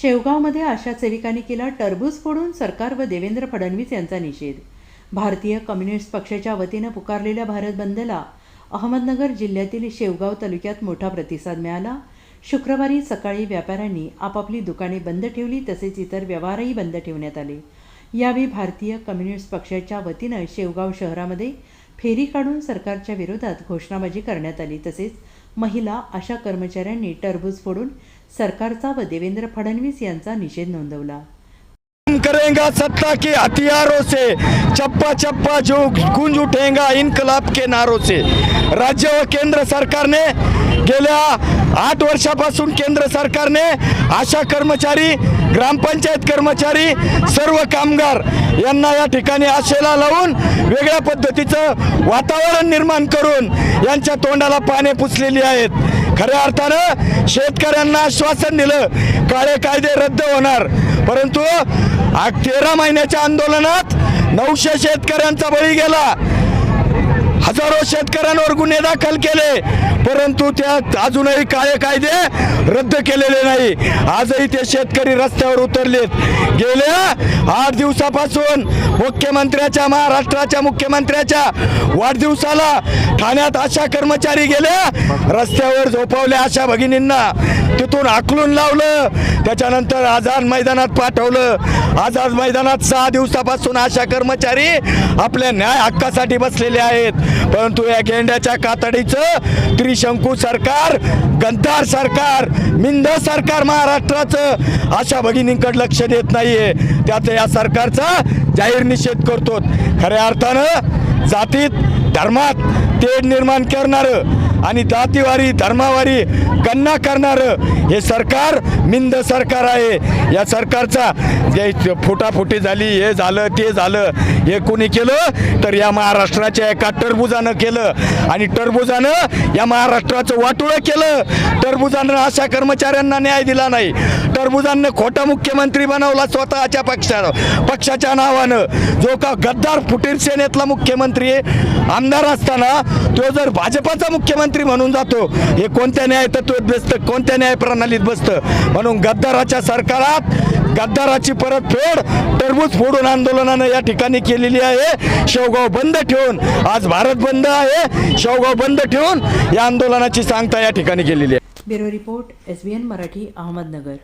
शेवगावमध्ये आशा सेविकांनी केला टरबूज फोडून सरकार व देवेंद्र फडणवीस यांचा निषेध. भारतीय कम्युनिस्ट पक्षाच्या वतीनं पुकारलेल्या भारत बंदला अहमदनगर जिल्ह्यातील शेवगाव तालुक्यात मोठा प्रतिसाद मिळाला. शुक्रवारी सकाळी व्यापाऱ्यांनी आपापली दुकाने बंद ठेवली तसेच इतर व्यवहारही बंद ठेवण्यात आले. यावेळी भारतीय कम्युनिस्ट पक्षाच्या वतीनं शेवगाव शहरामध्ये फेरी काढून सरकारच्या विरोधात घोषणाबाजी करण्यात आली तसेच महिला अशा कर्मचाऱ्यांनी टरबूज फोडून सरकारचा व देवेंद्र फडणवीस यांचा निषेध नोंदवला. करेगा सत्ता के हथियारों से चप्पा चप्पा जो गूंज उठेगा इनकलाब के नारों से। राज्य व केंद्र सरकारने गेल्या आठ वर्षापासून केंद्र सरकारने आशा कर्मचारी ग्रामपंचायत कर्मचारी सर्व कामगार यांना या ठिकाणी आशेला लावून वेगळ्या पद्धतीचं वातावरण निर्माण करून यांच्या तोंडाला पाने पुसलेली आहेत. खऱ्या अर्थानं शेतकऱ्यांना आश्वासन दिलं काळे कायदे रद्द होणार. परंतु तेरा महिन्याच्या आंदोलनात नऊशे शेतकऱ्यांचा बळी गेला. हजारो शेतकऱ्यांवर गुन्हे दाखल केले. परंतु त्या अजूनही काळे कायदे रद्द केलेले नाही. आजही ते शेतकरी रस्त्यावर उतरलेत. गेल्या आठ दिवसापासून मुख्यमंत्र्याच्या महाराष्ट्राच्या मुख्यमंत्र्याच्या वाढदिवसाला ठाण्यात आशा कर्मचारी गेल्या रस्त्यावर झोपवल्या आशा भगिनींना तिथून आकलून लावलं त्याच्यानंतर आझाद मैदानात पाठवलं. आझाद मैदानात सहा दिवसापासून आशा कर्मचारी आपल्या न्याय हक्कासाठी बसलेले आहेत. परंतु या गेंड्याच्या कातडीचं त्रिशंकू सरकार गद्दार सरकार मिंद सरकार महाराष्ट्राचं अशा भगिनींकडे लक्ष देत नाहीये. त्याचं या सरकारचा जाहीर निषेध करतो खऱ्या अर्थानं जातीत धर्मात तेढ निर्माण करणारं आणि जातीवारी धर्मावारी गणना करणारं हे सरकार मिंद सरकार आहे. या सरकारचा जे फुटाफुटी झाली हे झालं ते झालं हे कोणी केलं तर या महाराष्ट्राच्या एका टरबुजानं केलं. आणि टरबुजानं या महाराष्ट्राचं वाटोळं केलं. टरबुजानं अशा कर्मचाऱ्यांना न्याय दिला नाही. टरबुजांना खोटा मुख्यमंत्री बनवला स्वतःच्या पक्षा पक्षाच्या नावानं. जो का गद्दार फुटीर सेनेतला मुख्यमंत्री आहे आमदार असताना तो जर भाजपाचा मुख्यमंत्री म्हणून जातो. हे कोणत्या न्याय तत्वात बसतं? कोणत्या न्याय प्रणालीत बसतं? म्हणून गद्दाराच्या सरकारात गद्दाराची परतफेड टरबूज फोडून आंदोलनानं या ठिकाणी केलेली आहे. शेवगाव बंद ठेवून आज भारत बंद आहे. शेवगाव बंद ठेवून या आंदोलनाची सांगता या ठिकाणी केलेली आहे. Bureau report S B N Marathi Ahmednagar.